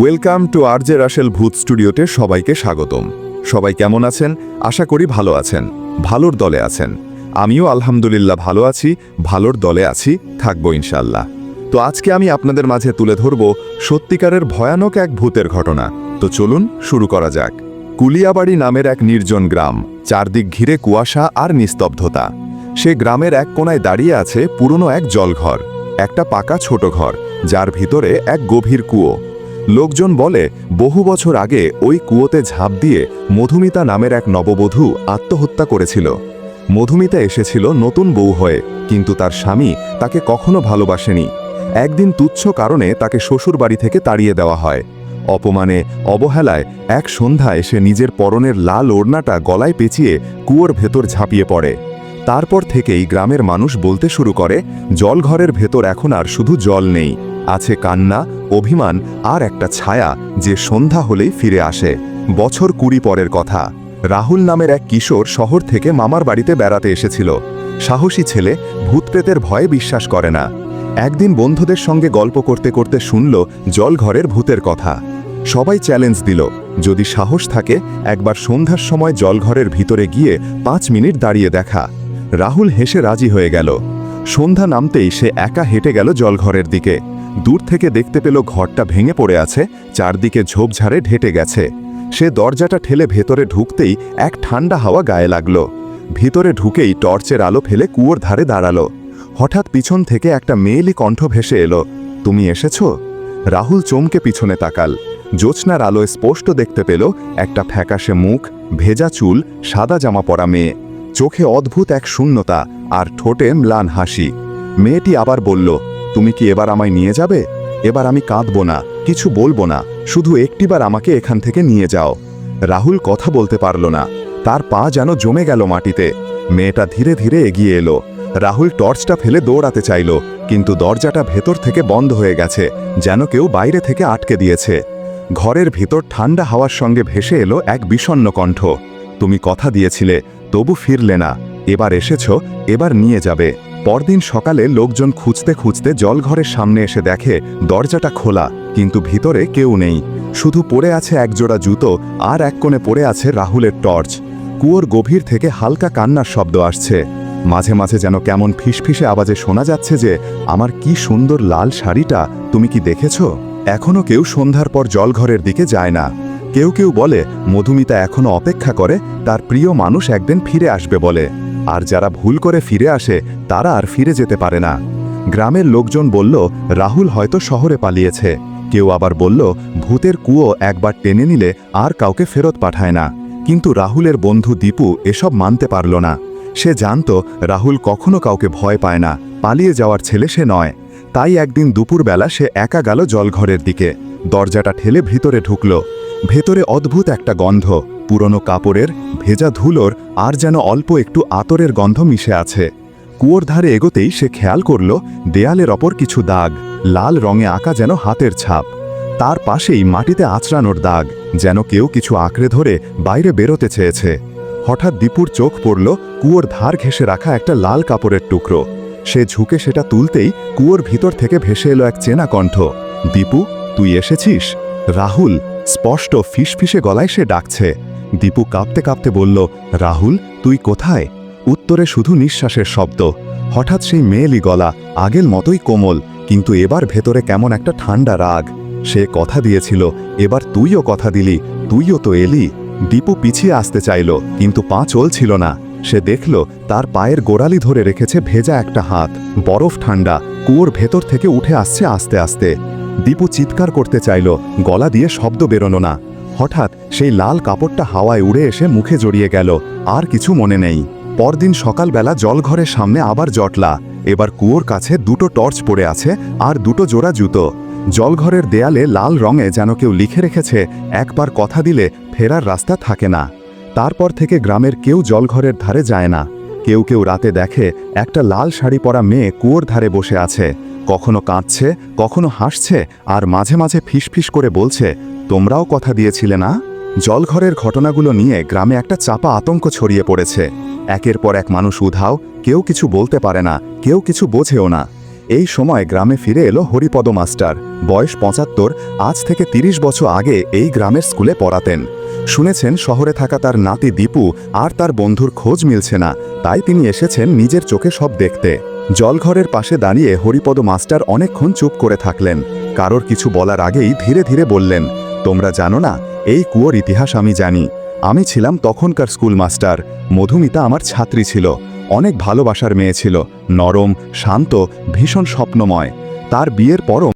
Welcome to R J Russell ভূত স্টুডিওতে সবাইকে স্বাগতম। সবাই কেমন আছেন? আশা করি ভালো আছেন। ভালোর দলে আছেন। আমিও আলহামদুলিল্লাহ ভালো আছি, ভালোর দলে আছি, থাকব ইনশাল্লাহ তো আজকে আমি আপনাদের মাঝে তুলে ধরব সত্যিকারের ভয়ানক এক ভূতের ঘটনা। তো চলুন শুরু করা যাক। কুলিয়াবাড়ি নামের এক নির্জন গ্রাম, চারদিক ঘিরে কুয়াশা আর নিস্তব্ধতা। সে গ্রামের এক কোনায় দাঁড়িয়ে আছে পুরনো এক জলঘর, একটা পাকা ছোট ঘর, যার ভিতরে এক গভীর কুয়ো। লোকজন বলে, বহু বছর আগে ওই কুয়োতে ঝাঁপ দিয়ে মধুমিতা নামের এক নববধূ আত্মহত্যা করেছিল। মধুমিতা এসেছিল নতুন বউ হয়ে, কিন্তু তার স্বামী তাকে কখনো ভালোবাসেনি। একদিন তুচ্ছ কারণে তাকে শ্বশুর বাড়ি থেকে তাড়িয়ে দেওয়া হয়। অপমানে, অবহেলায় এক সন্ধ্যায় সে নিজের পরনের লাল ওড়নাটা গলায় পেঁচিয়ে কুয়োর ভেতর ঝাঁপিয়ে পড়ে। তারপর থেকেই গ্রামের মানুষ বলতে শুরু করে, জলঘরের ভেতর এখন আর শুধু জল নেই। আছে কান্না, অভিমান আর একটা ছায়া যে সন্ধ্যা হলেই ফিরে আসে। বছর কুড়ি পরের কথা। রাহুল নামের এক কিশোর শহর থেকে মামার বাড়িতে বেড়াতে এসেছিল। সাহসী ছেলে, ভূতপ্রেতের ভয়ে বিশ্বাস করে না। একদিন বন্ধুদের সঙ্গে গল্প করতে করতে শুনল জলঘরের ভূতের কথা। সবাই চ্যালেঞ্জ দিল, যদি সাহস থাকে, একবার সন্ধ্যার সময় জলঘরের ভিতরে গিয়ে পাঁচ মিনিট দাঁড়িয়ে দেখা। রাহুল হেসে রাজি হয়ে গেল। সন্ধ্যা নামতেই সে একা হেঁটে গেল জলঘরের দিকে। দূর থেকে দেখতে পেল ঘরটা ভেঙে পড়ে আছে, চারদিকে ঝোপঝাড়ে ঢেটে গেছে। সে দরজাটা ঠেলে ভেতরে ঢুকতেই এক ঠান্ডা হাওয়া গায়ে লাগল। ভিতরে ঢুকেই টর্চের আলো ফেলে কুয়োর ধারে দাঁড়াল। হঠাৎ পিছন থেকে একটা মেয়েলি কণ্ঠ ভেসে এলো, তুমি এসেছ? রাহুল চমকে পিছনে তাকাল। জ্যোৎস্নার আলোয় স্পষ্ট দেখতে পেল একটা ফ্যাকাশে মুখ, ভেজা চুল, সাদা জামা পরা মেয়ে। চোখে অদ্ভুত এক শূন্যতা আর ঠোঁটে ম্লান হাসি। মেয়েটি আবার বলল তুমি কি এবার আমায় নিয়ে যাবে? এবার আমি কাঁদব না, কিছু বলব না, শুধু একটিবার আমাকে এখান থেকে নিয়ে যাও। রাহুল কথা বলতে পারল না, তার পা যেন জমে গেল মাটিতে। মেয়েটা ধীরে ধীরে এগিয়ে এলো। রাহুল টর্চটা ফেলে দৌড়াতে চাইল, কিন্তু দরজাটা ভেতর থেকে বন্ধ হয়ে গেছে, যেন কেউ বাইরে থেকে আটকে দিয়েছে। ঘরের ভেতর ঠান্ডা হাওয়ার সঙ্গে ভেসে এলো এক বিষণ্ন কণ্ঠ। তুমি কথা দিয়েছিলে, তবু ফিরলে না, এবার এসেছ, এবার নিয়ে যাবে। পরদিন সকালে লোকজন খুঁজতে খুঁজতে জলঘরের সামনে এসে দেখে, দরজাটা খোলা, কিন্তু ভিতরে কেউ নেই। শুধু পড়ে আছে একজোড়া জুতো আর এক কোণে পড়ে আছে রাহুলের টর্চ। কুয়োর গভীর থেকে হালকা কান্নার শব্দ আসছে। মাঝে মাঝে যেন কেমন ফিসফিসে আওয়াজে শোনা যাচ্ছে যে, আমার কি সুন্দর লাল শাড়িটা, তুমি কি দেখেছ? এখনও কেউ সন্ধ্যার পর জলঘরের দিকে যায় না। কেউ কেউ বলে, মধুমিতা এখনও অপেক্ষা করে, তার প্রিয় মানুষ একদিন ফিরে আসবে বলে। আর যারা ভুল করে ফিরে আসে, তারা আর ফিরে যেতে পারে না। গ্রামের লোকজন বলল, রাহুল হয়তো শহরে পালিয়েছে। কেউ আবার বলল, ভূতের কুয়ো একবার টেনে নিলে আর কাউকে ফেরত পাঠায় না। কিন্তু রাহুলের বন্ধু দীপু এসব মানতে পারল না। সে জানত, রাহুল কখনো কাউকে ভয় পায় না, পালিয়ে যাওয়ার ছেলে সে নয়। তাই একদিন দুপুরবেলা সে একা গেল জলঘরের দিকে। দরজাটা ঠেলে ভিতরে ঢুকল। ভেতরে অদ্ভুত একটা গন্ধ। পুরনো কাপড়ের ভেজা ধুলোর আর যেন অল্প একটু আতরের গন্ধ মিশে আছে। কুয়োর ধারে এগোতেই সে খেয়াল করল, দেয়ালের অপর কিছু দাগ, লাল রঙে আঁকা যেন হাতের ছাপ। তার পাশেই মাটিতে আঁচড়ানোর দাগ, যেন কেউ কিছু আঁকড়ে ধরে বাইরে বেরোতে চেয়েছে। হঠাৎ দীপুর চোখ পড়ল, কুয়োর ধার ঘেঁষে রাখা একটা লাল কাপড়ের টুকরো। সে ঝুঁকে সেটা তুলতেই কুয়োর ভিতর থেকে ভেসে এলো এক চেনা কণ্ঠ। দীপু, তুই এসেছিস? রাহুল, স্পষ্ট ফিসফিসে গলায় সে ডাকছে। দীপু কাঁপতে কাঁপতে বলল, রাহুল, তুই কোথায়? উত্তরে শুধু নিঃশ্বাসের শব্দ। হঠাৎ সেই মেয়েলি গলা, আগের মতোই কোমল, কিন্তু এবার ভেতরে কেমন একটা ঠান্ডা রাগ। সে কথা দিয়েছিল, এবার তুইও কথা দিলি, তুইও তো এলি। দীপু পিছিয়ে আসতে চাইল, কিন্তু পা চলছিল না। সে দেখল, তার পায়ের গোড়ালি ধরে রেখেছে ভেজা একটা হাত। বরফ ঠান্ডা, কুয়োর ভেতর থেকে উঠে আসছে আস্তে আস্তে। দীপু চিৎকার করতে চাইল, গলা দিয়ে শব্দ বেরোনো না। হঠাৎ সেই লাল কাপড়টা হাওয়ায় উড়ে এসে মুখে জড়িয়ে গেল, আর কিছু মনে নেই। পরদিন সকালবেলা জলঘরের সামনে আবার জটলা, এবার কুয়োর কাছে দুটো টর্চ পড়ে আছে আর দুটো জোড়া জুতো। জলঘরের দেয়ালে লাল রঙে যেন কেউ লিখে রেখেছে, একবার কথা দিলে ফেরার রাস্তা থাকে না। তারপর থেকে গ্রামের কেউ জলঘরের ধারে যায় না। কেউ কেউ রাতে দেখে একটা লাল শাড়ি পরা মেয়ে কুয়োর ধারে বসে আছে। কখনো কাঁদছে, কখনো হাসছে আর মাঝে মাঝে ফিসফিস করে বলছে, তোমরাও কথা দিয়েছিলে না? জলঘরের ঘটনাগুলো নিয়ে গ্রামে একটা চাপা আতঙ্ক ছড়িয়ে পড়েছে। একের পর এক মানুষ উধাও, কেউ কিছু বলতে পারে না, কেউ কিছু বোঝেও না। এই সময় গ্রামে ফিরে এলো হরিপদ মাস্টার। বয়স পঁচাত্তর, আজ থেকে ৩০ বছর আগে এই গ্রামের স্কুলে পড়াতেন। শুনেছেন শহরে থাকা তার নাতি দীপু আর তার বন্ধুর খোঁজ মিলছে না, তাই তিনি এসেছেন নিজের চোখে সব দেখতে। জলঘরের পাশে দাঁড়িয়ে হরিপদ মাস্টার অনেকক্ষণ চুপ করে থাকলেন। কারোর কিছু বলার আগেই ধীরে ধীরে বললেন, তোমরা জানো না, এই কুয়োর ইতিহাস আমি জানি। আমি ছিলাম তখনকার স্কুল মাস্টার মধুমিতা আমার ছাত্রী ছিল। অনেক ভালোবাসার মেয়ে ছিল। নরম, শান্ত, ভীষণ স্বপ্নময়। তার বিয়ের পরও